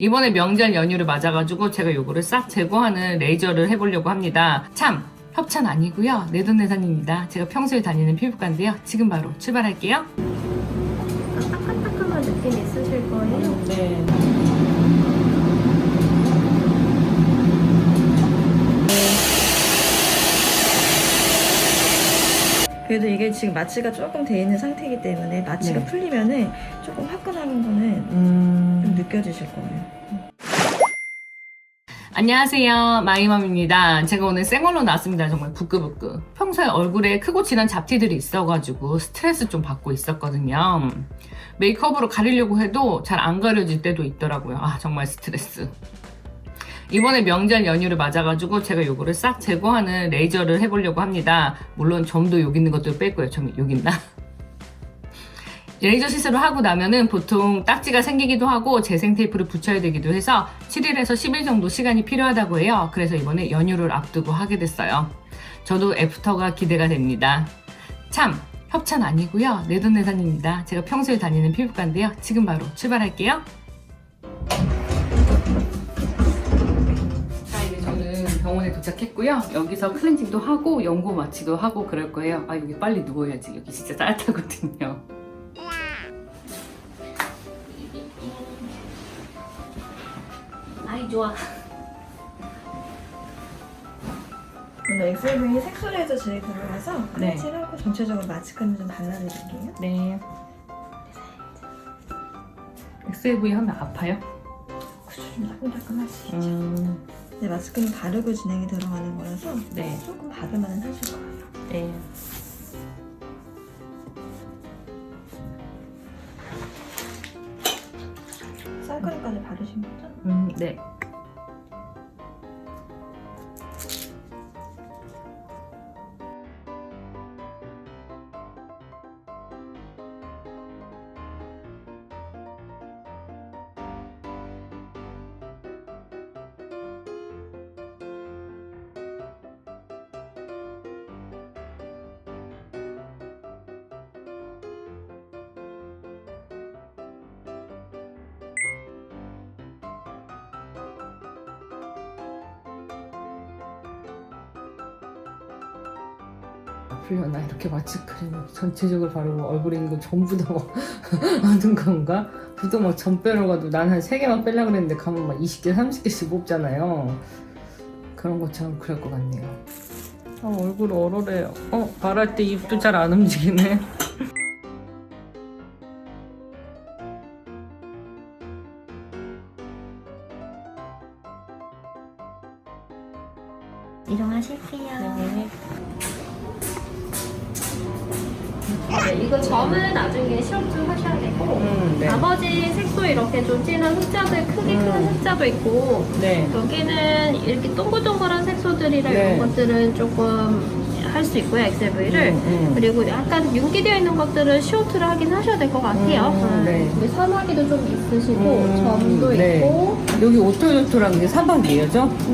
이번에 명절 연휴를 맞아가지고 제가 요거를 싹 제거하는 레이저를 해보려고 합니다. 참! 협찬 아니고요. 내돈내산입니다. 제가 평소에 다니는 피부과인데요. 지금 바로 출발할게요. 따끈따끈한 느낌 있으실 거예요. 네. 그래도 이게 지금 마취가 조금 돼 있는 상태이기 때문에 마취가 네. 풀리면은 조금 화끈한 거는 음... 좀 느껴지실 거예요. 안녕하세요. 마이맘입니다. 제가 오늘 생얼로 나왔습니다. 정말 부끄부끄. 평소에 얼굴에 크고 진한 잡티들이 있어가지고 스트레스 좀 받고 있었거든요. 메이크업으로 가리려고 해도 잘 안 가려질 때도 있더라고요. 아, 정말 스트레스. 이번에 명절 연휴를 맞아가지고 제가 요거를 싹 제거하는 레이저를 해보려고 합니다. 물론 점도 여기 있는 것도 뺄 거예요. 점이 여기 있나? 레이저 시술을 하고 나면은 보통 딱지가 생기기도 하고 재생 테이프를 붙여야 되기도 해서 7일에서 10일 정도 시간이 필요하다고 해요. 그래서 이번에 연휴를 앞두고 하게 됐어요. 저도 애프터가 기대가 됩니다. 참! 협찬 아니고요. 내돈내산입니다. 제가 평소에 다니는 피부과인데요. 지금 바로 출발할게요. 도착했고요. 여기서 클렌징도 하고 연고 마취도 하고 그럴 거예요. 아, 여기 빨리 누워야지. 여기 진짜 따뜻하거든요. 아이 좋아. 오늘 엑셀브이 색소레이저 젤이 들어가서 네. 클렌징하고 전체적으로 마취크림 좀 발라드릴게요. 네. XAV 하면 아파요? 그죠 좀 따끈따끈하시. 음, 네, 마취크림 바르고 진행이 들어가는 거라서 네. 조금 바르면 하실 거예요. 네. 선크림까지 바르신 거죠? 음, 네. 아프려나 이렇게 마취 크림 전체적으로 바르고 얼굴에 있는 거 전부 다뭐 하는 건가? 보통 막 전 빼러 가도 난 한 3개만 빼려고 그랬는데 가면 막 20개, 30개씩 뽑잖아요. 그런 것처럼 그럴 것 같네요. 아, 얼굴 얼얼해요. 어, 말할 때 입도 잘 안 움직이네. 이동하실게요. 네, 이거 점은 나중에 시험 좀 하셔야 되고 음, 네. 나머지 색도 이렇게 좀 진한 흑자들 크게 큰 음. 흑자도 있고 네. 여기는 이렇게 동글동글한 색소들이랑 네. 이런 것들은 조금 할 수 있고요 엑셀브이를 음, 음. 그리고 약간 윤기되어 있는 것들은 시오트를 하긴 하셔야 될 것 같아요 음, 네. 여기 사마귀도 좀 있으시고 음, 점도 네. 있고 여기 오토요토랑 게 사방이에요,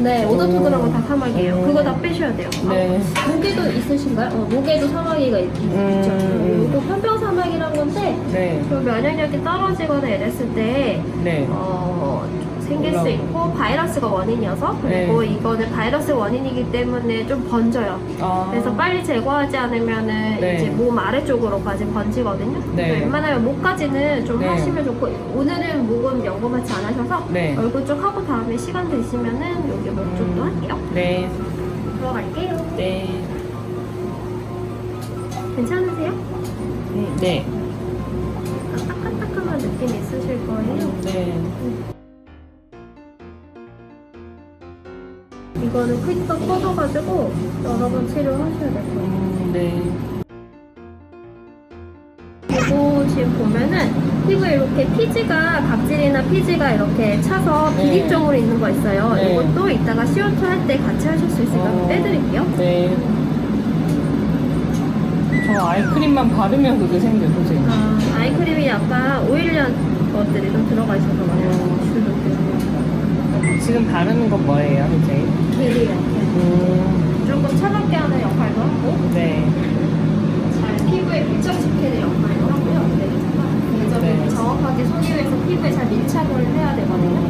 네 오도토그라고 다 사마귀예요 음. 그거 다 빼셔야 돼요 네. 아, 목에도 있으신가요? 어, 목에도 사마귀가 있, 음. 있죠 이거 편병 사마귀란 건데 네. 좀 면역력이 떨어지거나 이랬을 때 네. 어, 생길 수. 있고 바이러스가 원인이어서 그리고 네. 이거는 바이러스 원인이기 때문에 좀 번져요. 아. 그래서 빨리 제거하지 않으면은 네. 이제 몸 아래쪽으로까지 번지거든요. 네. 그래서 웬만하면 목까지는 좀 네. 하시면 좋고 오늘은 목은 연고마치 안 하셔서 네. 얼굴 쪽 하고 다음에 시간 되시면은 여기 목 쪽도 음. 할게요. 네. 들어갈게요. 네. 괜찮으세요? 음, 네. 따끈따끈한 느낌 있으실 거예요. 네. 이거는 크기가 커져가지고 여러 번 치료하셔야 될 거예요. 음, 네. 그리고 지금 보면은 피부에 이렇게 피지가 각질이나 피지가 이렇게 차서 네. 비립종으로 있는 거 있어요. 네. 이것도 이따가 CO2 할 때 같이 하실 수 있으니까 어. 빼드릴게요. 네. 저 아이크림만 바르면 그게 생겨, 선생님. 아, 아이크림이 약간 오일리한 것들이 좀 들어가 있어서 그래요. 지금 바르는 건 뭐예요, 선생님? 길이 이 렇게 음, 조금 차갑게 하는 역할도 하고 네. 잘 피부에 밀착시키는 역할도 하고요. 네, 예전 네. 정확하게 손님에서 피부에 잘 밀착을 해야 되거든요.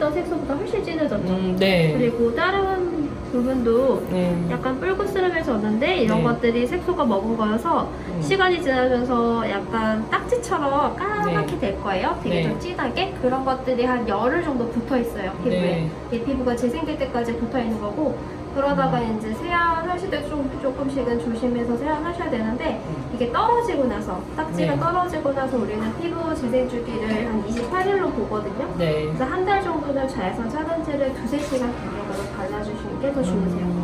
있던 색소보다 훨씬 진해졌죠? 음, 네. 그리고 다른 부분도 네. 약간 뿔그스름해졌는데 이런 네. 것들이 색소가 먹은 거여서 음. 시간이 지나면서 약간 딱지처럼 까맣게 네. 될 거예요. 되게 네. 좀 진하게 그런 것들이 한 열흘 정도 붙어 있어요 피부에. 네. 이 피부가 재생될 때까지 붙어 있는 거고 그러다가 이제 세안하실 때 좀 조금씩은 조심해서 세안하셔야 되는데 이게 떨어지고 나서 딱지가 네. 떨어지고 나서 우리는 피부 재생 주기를 한 28일로 보거든요. 네. 그래서 한 달 정도는 자외선 차단제를 두세 시간 간격으로 발라주시는 게 더 좋으세요.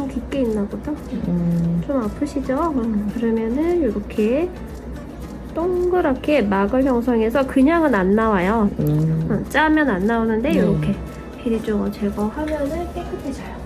좀 깊게 있나 보다. 음, 좀 아프시죠? 음, 그러면은 이렇게 동그랗게 막을 형성해서 그냥은 안 나와요. 음. 어, 짜면 안 나오는데 네. 이렇게 비리 쪽을 제거하면은 깨끗해져요.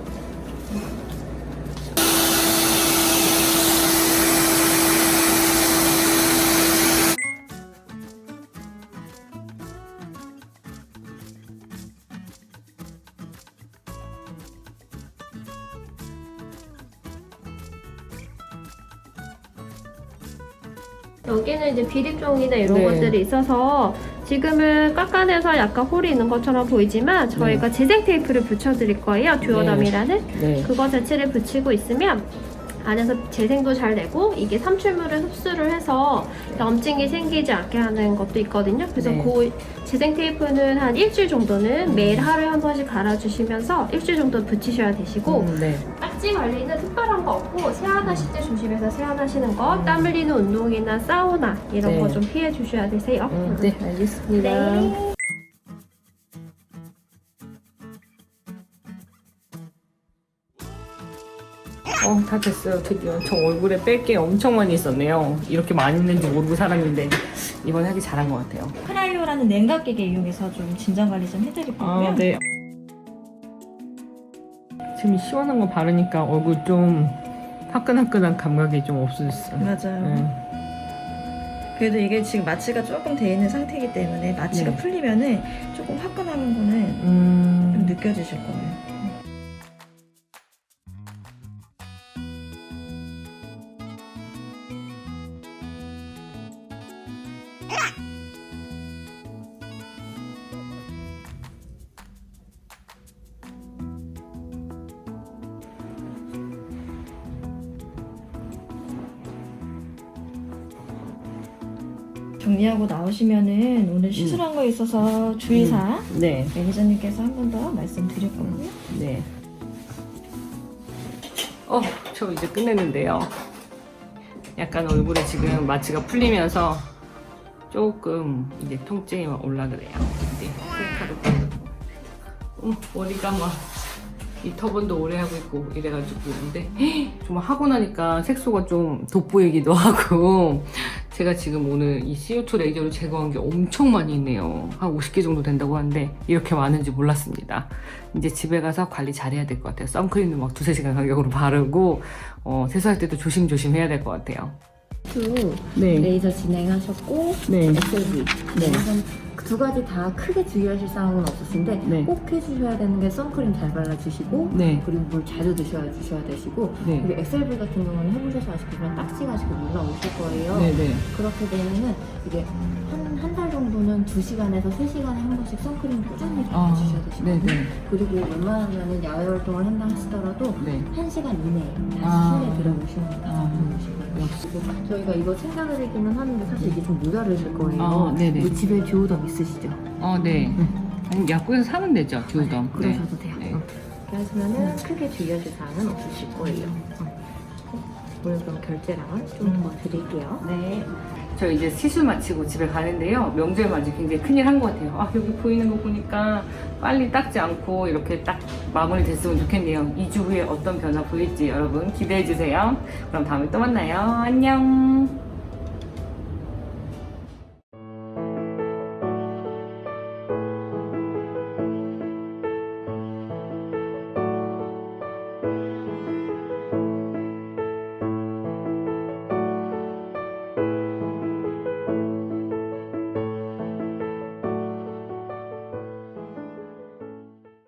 여기는 이제 비립종이나 이런 네. 것들이 있어서 지금은 깎아내서 약간 홀이 있는 것처럼 보이지만 저희가 재생 테이프를 붙여드릴 거예요. 듀오덤이라는 네. 그거 자체를 붙이고 있으면 안에서 재생도 잘 되고 이게 삼출물을 흡수를 해서 염증이 생기지 않게 하는 것도 있거든요. 그래서 네. 그 재생 테이프는 한 일주일 정도는 매일 하루에 한 번씩 갈아주시면서 일주일 정도 붙이셔야 되시고 음, 네. 딱지 관리는 특별한 거 없고 세안하실 때 조심해서 세안하시는 거, 땀 흘리는 운동이나 사우나 이런 네. 거 좀 피해 주셔야 되세요. 음, 네, 알겠습니다. 네. 어, 다 됐어요. 드디어. 저 얼굴에 뺄 게 엄청 많이 있었네요. 이렇게 많이 있는지 모르고 살았는데, 이번에 하기 잘한 것 같아요. 크라이오라는 냉각기계 이용해서 좀 진정 관리 좀 해드릴 거고요. 아, 네. 지금 시원한 거 바르니까 얼굴 좀 화끈화끈한 감각이 좀 없어졌어요. 맞아요. 네. 그래도 이게 지금 마취가 조금 돼 있는 상태이기 때문에 마취가 네. 풀리면은 조금 화끈한 거는 좀 음, 느껴지실 거예요. 정리하고 나오시면은 오늘 시술한 거에 있어서 주의사항 네, 매니저님께서 한 번 더 말씀드릴 거고요. 네. 어, 저 이제 끝냈는데요. 약간 얼굴에 지금 마취가 풀리면서 조금 이제 통증이 막 올라 그래요. 셀카로 보여드리고. 어, 머리가 막 이 터번도 오래 하고 있고 이래가지고 근데 정말 하고 나니까 색소가 좀 돋보이기도 하고 제가 지금 오늘 이 CO2 레이저로 제거한 게 엄청 많이 있네요. 한 50개 정도 된다고 하는데 이렇게 많은지 몰랐습니다. 이제 집에 가서 관리 잘해야 될 것 같아요. 선크림도 막 두세 시간 간격으로 바르고 어, 세수할 때도 조심조심 해야 될 것 같아요. 또 네. 레이저 진행하셨고 네. SLV 네. 그두 가지 다 크게 주의하실 사항은 없으신데 네. 꼭 해주셔야 되는 게 선크림 잘 발라주시고 네. 그리고 물 자주 드셔야 주셔야 되시고 네. 그리고 XLV 같은 경우는 해보셔서 아시겠지만 딱지가 지금 올라오실 거예요 네 네. 그렇게 되면은 이게 한 한 달 정도는 2시간에서 3시간에 한 번씩 선크림 꾸준히 아, 발라주셔야 되시거든요 네 네. 그리고 웬만하면 야외 활동을 한다 하시더라도 네. 1시간 이내에 다시 아. 실내 가장 아. 그리고 저희가 이거 챙겨드리기는 하는데 사실 이게 좀 모자르실 거예요. 아, 네 네. 우리 집에 듀오덤 있으시죠? 어, 네. 아니, 약국에서 사면 되죠, 듀오덤. 네. 그러셔도 돼요. 네. 어. 이렇게 하시면은 크게 주의하실 사항은 없으실 거예요. 어. 오늘 그럼 결제량은 좀더 드릴게요. 네. 저 이제 시술 마치고 집에 가는데요. 명절 맞이 굉장히 큰일 한 것 같아요. 아, 여기 보이는 거 보니까 빨리 닦지 않고 이렇게 딱 마무리 됐으면 좋겠네요. 2주 후에 어떤 변화 보일지 여러분 기대해 주세요. 그럼 다음에 또 만나요. 안녕.